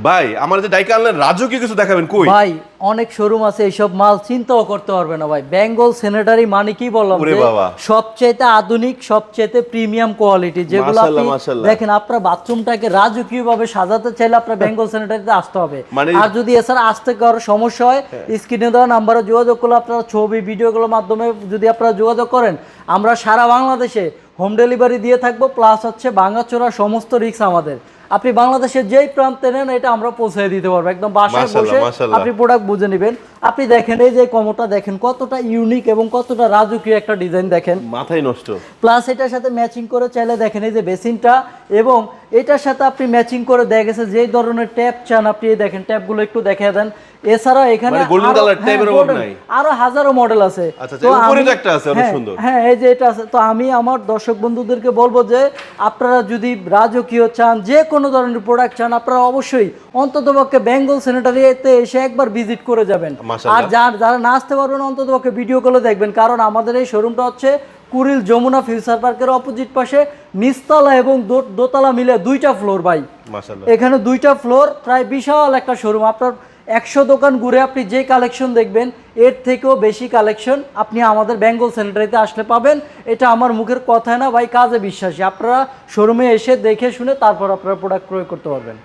ভাই আমার যে ডাইকা আনলেন রাজু কি কিছু দেখাবেন? কই? ভাই অনেক শোরুম আছে এইসব মাল চিন্তাও করতে পারবে না ভাই। বেঙ্গল স্যানিটারি মানে কি বললাম ওরে যে বাবা। সবচেয়ে আধুনিক সবচেয়ে প্রিমিয়াম কোয়ালিটি যেগুলো আপনি দেখেন আপনার বাথরুমটাকে রাজকীয় ভাবে সাজাতে চাইলে আপনার বেঙ্গল সেনেটারিতে আসতে হবে। মানে- হ্যাঁ। আর যদি এছাড়া আসতে কারও সমস্যা হয় স্ক্রিনে দেওয়া নাম্বারে যোগাযোগ করলে আপনারা ছবি ভিডিওগুলোর মাধ্যমে যদি আপনারা যোগাযোগ করেন আমরা সারা বাংলাদেশে হোম ডেলিভারি দিয়ে থাকব প্লাস হচ্ছে ভাঙাচোরা সমস্ত রিক্স আমাদের। আপনি বাংলাদেশের যেই প্রান্তে নেন এটা আমরা পৌঁছে দিতে পারব। একদম বাসায় বসে আপনি প্রোডাক্ট বুঝে নেবেন। আপনি দেখেন এই যে কমোটা দেখেন কতটা ইউনিক এবং কতটা রাজকীয় একটা ডিজাইন দেখেন। মাথায় নষ্ট। প্লাস এটার সাথে ম্যাচিং করে চাইলে দেখেন এই যে বেসিনটা এবং এটার সাথে আপনি ম্যাচিং করে দেখা গেছে যেই ধরনের ট্যাপ চান আপনি দেখেন ট্যাপগুলো একটু দেখিয়ে দেন। এছাড়া এখানে মানে হ্যাঁ, ট্যাপের অভাব নাই। আরও হাজারো মডেল আছে। আচ্ছা, আচ্ছা, উপরে তো একটা আছে, অনেক হ্যাঁ, সুন্দর। হ্যাঁ এই যে এটা আছে। তো আমি আমার দর্শক বন্ধুদেরকে বলব যে আপনারা যদি রাজকীয় চান যে কোনো ধরনের প্রোডাক্ট চান আপনারা অবশ্যই অন্ততপক্ষে বেঙ্গল স্যানিটারিতে এসে একবার ভিজিট করে যাবেন। আর যার যারা না আসতে পারবেন অন্ততপক্ষে ভিডিও কলে দেখবেন। কারণ আমাদের এই শোরুমটা হচ্ছে কুড়িল যমুনা ফিউচার পার্কের অপোজিট পাশে নিচতলা এবং দোতলা মিলে দুইটা ফ্লোর ভাই। এখানে দুইটা ফ্লোর প্রায় বিশাল একটা শোরুম। আপনার একশো দোকান ঘুরে আপনি যে কালেকশন দেখবেন এর থেকেও বেশি কালেকশন আপনি আমাদের বেঙ্গল সেন্টারিতে আসলে পাবেন। এটা আমার মুখের কথা না ভাই কাজে বিশ্বাসী। আপনারা শোরুমে এসে দেখে শুনে তারপর আপনারা প্রোডাক্ট ক্রয় করতে পারবেন।